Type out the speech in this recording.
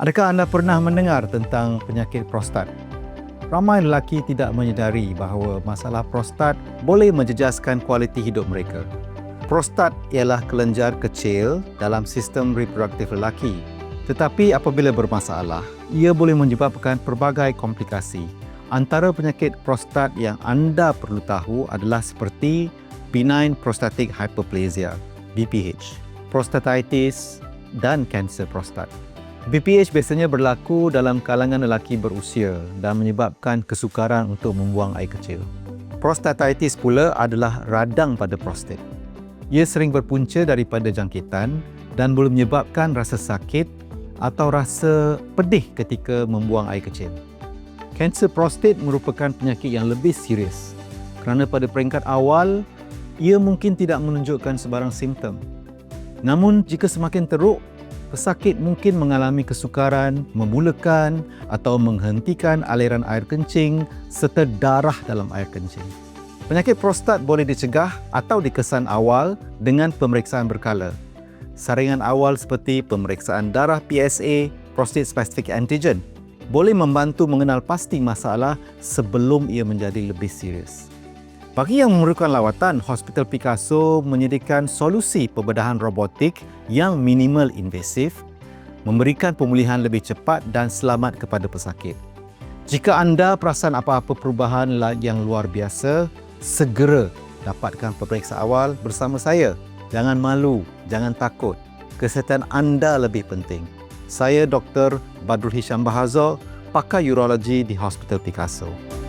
Adakah anda pernah mendengar tentang penyakit prostat? Ramai lelaki tidak menyedari bahawa masalah prostat boleh menjejaskan kualiti hidup mereka. Prostat ialah kelenjar kecil dalam sistem reproduktif lelaki. Tetapi apabila bermasalah, ia boleh menyebabkan pelbagai komplikasi. Antara penyakit prostat yang anda perlu tahu adalah seperti benign prostatic hyperplasia, BPH, prostatitis dan kanser prostat. BPH biasanya berlaku dalam kalangan lelaki berusia dan menyebabkan kesukaran untuk membuang air kecil. Prostatitis pula adalah radang pada prostat. Ia sering berpunca daripada jangkitan dan boleh menyebabkan rasa sakit atau rasa pedih ketika membuang air kecil. Kanser prostat merupakan penyakit yang lebih serius kerana pada peringkat awal ia mungkin tidak menunjukkan sebarang simptom. Namun jika semakin teruk, pesakit mungkin mengalami kesukaran, memulakan atau menghentikan aliran air kencing serta darah dalam air kencing. Penyakit prostat boleh dicegah atau dikesan awal dengan pemeriksaan berkala. Saringan awal seperti pemeriksaan darah PSA, prostate specific antigen, boleh membantu mengenal pasti masalah sebelum ia menjadi lebih serius. Bagi yang memerlukan lawatan, Hospital Picasso menyediakan solusi pembedahan robotik yang minimal invasif, memberikan pemulihan lebih cepat dan selamat kepada pesakit. Jika anda perasan apa-apa perubahan yang luar biasa, segera dapatkan pemeriksa awal bersama saya. Jangan malu, jangan takut. Kesihatan anda lebih penting. Saya Dr. Badrul Hisham Bahazal, pakar urologi di Hospital Picasso.